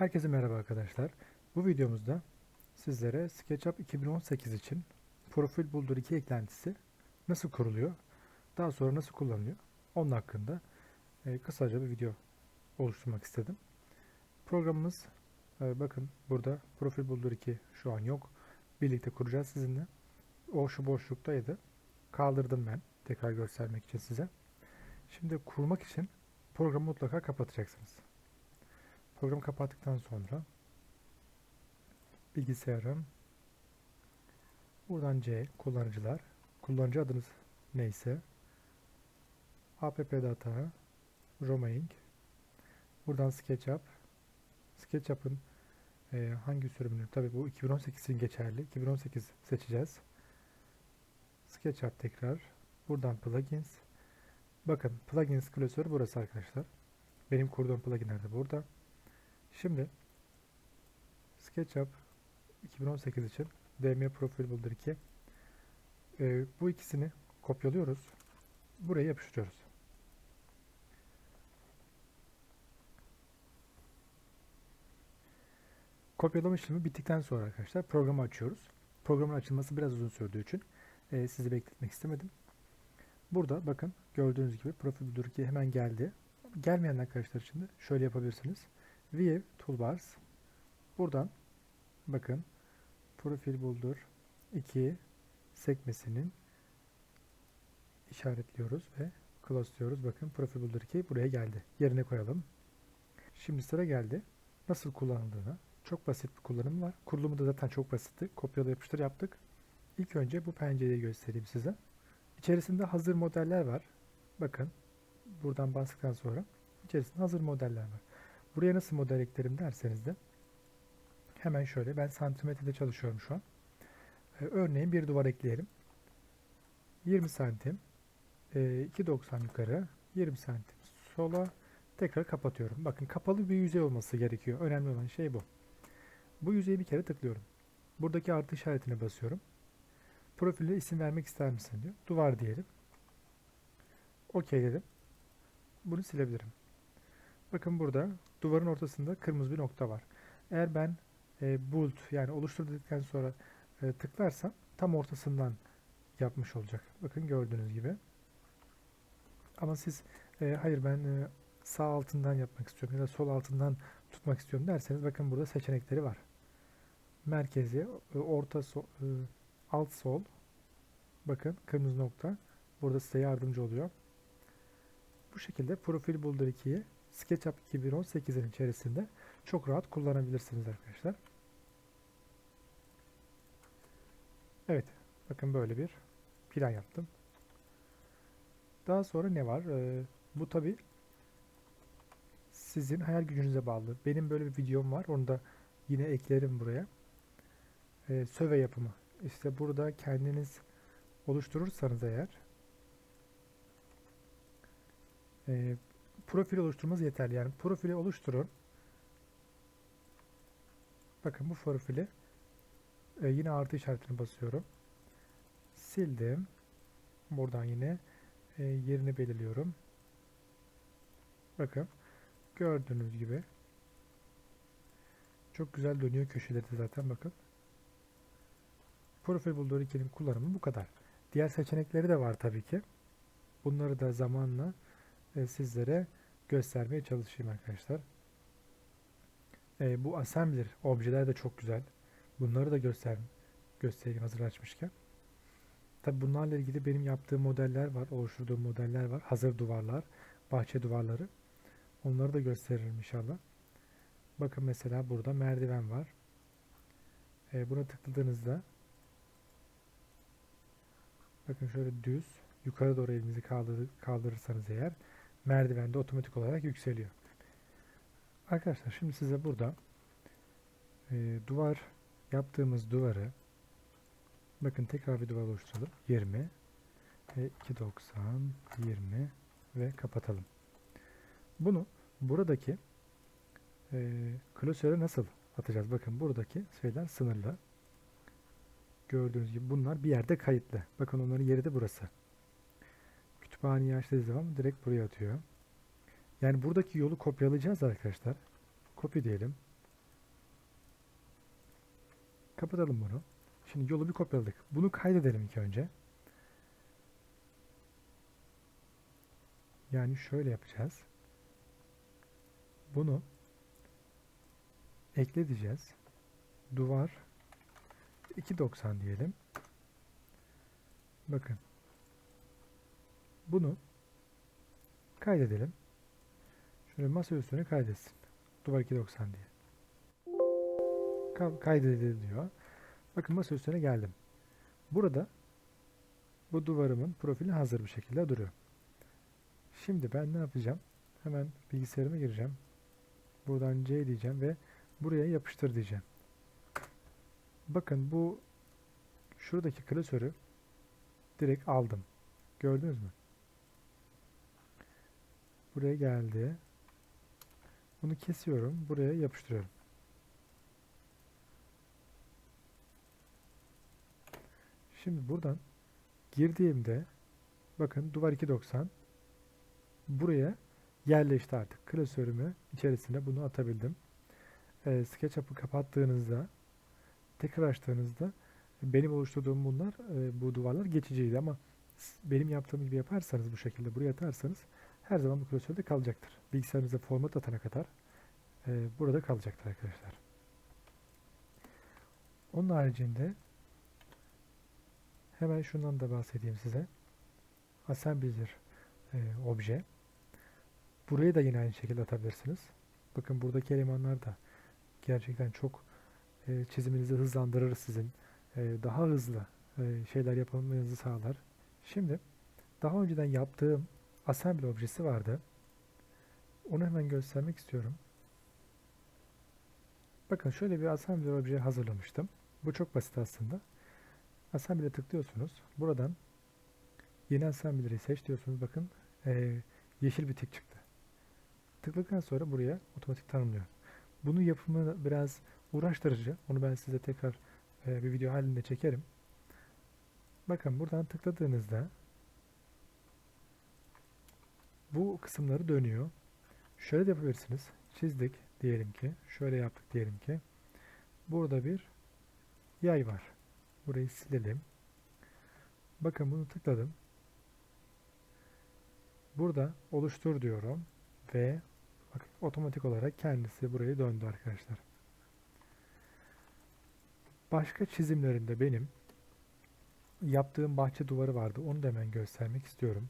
Herkese merhaba arkadaşlar. Bu videomuzda sizlere SketchUp 2018 için Profil Builder 2 eklentisi nasıl kuruluyor, daha sonra nasıl kullanılıyor, onun hakkında e, kısaca bir video oluşturmak istedim. Programımız e, bakın burada Profil Builder 2 şu an yok. Birlikte kuracağız sizinle. O şu boşluktaydı. Kaldırdım ben tekrar göstermek için size. Şimdi kurmak için programı mutlaka kapatacaksınız. Programı kapattıktan sonra bilgisayarım buradan C kullanıcılar. Kullanıcı adınız neyse. App data roaming. Buradan SketchUp. SketchUp'ın e, hangi sürümünü? Tabi bu 2018 için geçerli. 2018 seçeceğiz. SketchUp tekrar. Buradan plugins. Bakın plugins klasörü burası arkadaşlar. Benim kurduğum pluginler de burada Şimdi SketchUp 2018 için DM Profil Builder 2 e, bu ikisini kopyalıyoruz. Buraya yapıştırıyoruz. Kopyalama işlemi bittikten sonra arkadaşlar programı açıyoruz. Programın açılması biraz uzun sürdüğü için e, sizi bekletmek istemedim. Burada bakın gördüğünüz gibi Profil Builder 2 hemen geldi. Gelmeyen arkadaşlar için de şöyle yapabilirsiniz. View Toolbars. Buradan bakın Profil Builder 2 sekmesinin işaretliyoruz ve close diyoruz. Bakın Profil Builder 2 buraya geldi. Yerine koyalım. Şimdi sıra geldi. Nasıl kullanıldığına. Çok basit bir kullanım var. Kurulumu da zaten çok basitti. Kopyala yapıştır yaptık. İlk önce bu pencereyi göstereyim size. İçerisinde hazır modeller var. Bakın buradan bastıktan sonra içerisinde hazır modeller var. Buraya nasıl model eklerim derseniz de hemen şöyle ben santimetrede çalışıyorum şu an. Ee, örneğin bir duvar ekleyelim. 20 santim e, 2.90 yukarı 20 santim sola tekrar kapatıyorum. Bakın kapalı bir yüzey olması gerekiyor. Önemli olan şey bu. Bu yüzeyi bir kere tıklıyorum. Buradaki artı işaretine basıyorum. Profile isim vermek ister misin diyor. Duvar diyelim. OK dedim. Bunu silebilirim. Bakın burada duvarın ortasında kırmızı bir nokta var. Eğer ben e, build yani oluştur dedikten sonra e, tıklarsam tam ortasından yapmış olacak. Bakın gördüğünüz gibi. Ama siz e, hayır ben e, sağ altından yapmak istiyorum ya da sol altından tutmak istiyorum derseniz bakın burada seçenekleri var. Merkezi, e, orta, sol, e, alt sol. Bakın kırmızı nokta. Burada size yardımcı oluyor. Bu şekilde Profil Builder 2'yi SketchUp 2018'in içerisinde çok rahat kullanabilirsiniz arkadaşlar. Evet. Bakın böyle bir plan yaptım. Daha sonra ne var? Ee, bu tabi sizin hayal gücünüze bağlı. Benim böyle bir videom var. Onu da yine eklerim buraya. Ee, söve yapımı. İşte burada kendiniz oluşturursanız eğer e, profil oluşturmanız yeterli. Yani profili oluşturun. Bakın bu profili e, yine artı işaretini basıyorum. Sildim. Buradan yine e, yerini belirliyorum. Bakın gördüğünüz gibi çok güzel dönüyor köşeleri zaten bakın. Profil Builder 2'nin kullanımı bu kadar. Diğer seçenekleri de var tabii ki. Bunları da zamanla e, sizlere göstermeye çalışayım arkadaşlar. E, bu assembler objeler de çok güzel. Bunları da göster göstereyim hazır açmışken. Tabi bunlarla ilgili benim yaptığım modeller var, oluşturduğum modeller var. Hazır duvarlar, bahçe duvarları. Onları da gösteririm inşallah. Bakın mesela burada merdiven var. E, buna tıkladığınızda bakın şöyle düz yukarı doğru elinizi kaldır, kaldırırsanız eğer merdivende otomatik olarak yükseliyor. Arkadaşlar şimdi size burada e, duvar yaptığımız duvarı bakın tekrar bir duvar oluşturalım. 20 ve 290 20 ve kapatalım. Bunu buradaki e, klasöre nasıl atacağız? Bakın buradaki şeyler sınırlı. Gördüğünüz gibi bunlar bir yerde kayıtlı. Bakın onların yeri de burası. Kütüphaneyi açtığı zaman direkt buraya atıyor. Yani buradaki yolu kopyalayacağız arkadaşlar. Copy diyelim. Kapatalım bunu. Şimdi yolu bir kopyaladık. Bunu kaydedelim ilk önce. Yani şöyle yapacağız. Bunu ekle diyeceğiz. Duvar 2.90 diyelim. Bakın. Bunu kaydedelim. Şöyle masa üstüne kaydetsin. Duvar 2.90 diye. Ka- Kaydedildi diyor. Bakın masa üstüne geldim. Burada bu duvarımın profili hazır bir şekilde duruyor. Şimdi ben ne yapacağım? Hemen bilgisayarıma gireceğim. Buradan C diyeceğim ve buraya yapıştır diyeceğim. Bakın bu şuradaki klasörü direkt aldım. Gördünüz mü? Buraya geldi. Bunu kesiyorum. Buraya yapıştırıyorum. Şimdi buradan girdiğimde bakın duvar 2.90 buraya yerleşti artık. Klasörümü içerisine bunu atabildim. Ee, SketchUp'ı kapattığınızda tekrar açtığınızda benim oluşturduğum bunlar e, bu duvarlar geçiciydi ama benim yaptığım gibi yaparsanız bu şekilde buraya atarsanız her zaman bu klasörde kalacaktır. Bilgisayarınıza format atana kadar e, burada kalacaktır arkadaşlar. Onun haricinde hemen şundan da bahsedeyim size. Assembler e, obje. Buraya da yine aynı şekilde atabilirsiniz. Bakın buradaki elemanlar da gerçekten çok e, çiziminizi hızlandırır sizin. E, daha hızlı e, şeyler yapmanızı sağlar. Şimdi daha önceden yaptığım assembly objesi vardı. Onu hemen göstermek istiyorum. Bakın şöyle bir assembly obje hazırlamıştım. Bu çok basit aslında. Assembly'e tıklıyorsunuz. Buradan yeni assembly'leri seç diyorsunuz. Bakın e, yeşil bir tik çıktı. Tıkladıktan sonra buraya otomatik tanımlıyor. Bunun yapımı biraz uğraştırıcı. Onu ben size tekrar e, bir video halinde çekerim. Bakın buradan tıkladığınızda bu kısımları dönüyor. Şöyle de yapabilirsiniz. Çizdik diyelim ki. Şöyle yaptık diyelim ki. Burada bir yay var. Burayı silelim. Bakın bunu tıkladım. Burada oluştur diyorum ve bakın otomatik olarak kendisi burayı döndü arkadaşlar. Başka çizimlerinde benim yaptığım bahçe duvarı vardı. Onu da hemen göstermek istiyorum.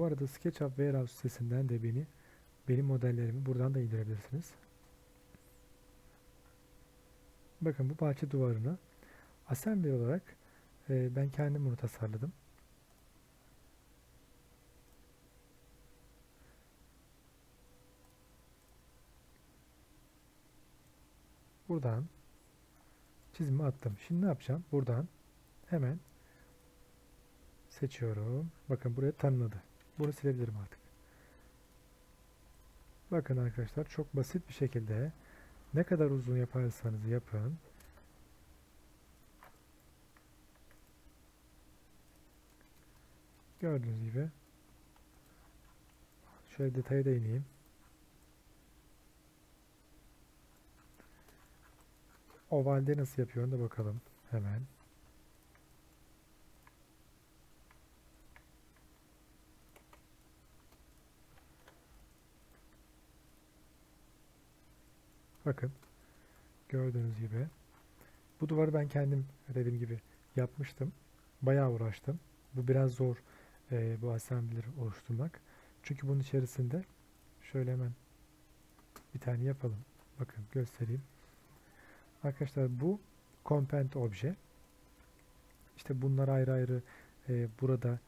Bu arada SketchUp Warehouse sitesinden de beni benim modellerimi buradan da indirebilirsiniz. Bakın bu bahçe duvarını assembly olarak e, ben kendim bunu tasarladım. Buradan çizimi attım. Şimdi ne yapacağım? Buradan hemen seçiyorum. Bakın buraya tanımladı. Bunu silebilirim artık. Bakın arkadaşlar çok basit bir şekilde ne kadar uzun yaparsanız yapın. Gördüğünüz gibi şöyle detaya değineyim. Ovalde nasıl yapıyorum da bakalım hemen. Bakın gördüğünüz gibi bu duvarı ben kendim dediğim gibi yapmıştım. Bayağı uğraştım. Bu biraz zor e, bu assembly'leri oluşturmak. Çünkü bunun içerisinde şöyle hemen bir tane yapalım. Bakın göstereyim. Arkadaşlar bu component obje. İşte bunlar ayrı ayrı e, burada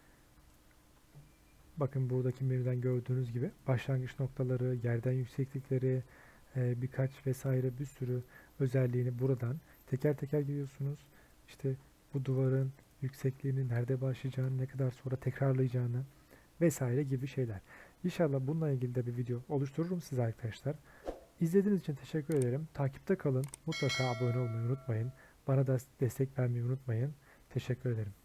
bakın buradaki menüden gördüğünüz gibi başlangıç noktaları, yerden yükseklikleri, e, birkaç vesaire bir sürü özelliğini buradan teker teker giriyorsunuz. İşte bu duvarın yüksekliğini nerede başlayacağını, ne kadar sonra tekrarlayacağını vesaire gibi şeyler. İnşallah bununla ilgili de bir video oluştururum size arkadaşlar. İzlediğiniz için teşekkür ederim. Takipte kalın. Mutlaka abone olmayı unutmayın. Bana da destek vermeyi unutmayın. Teşekkür ederim.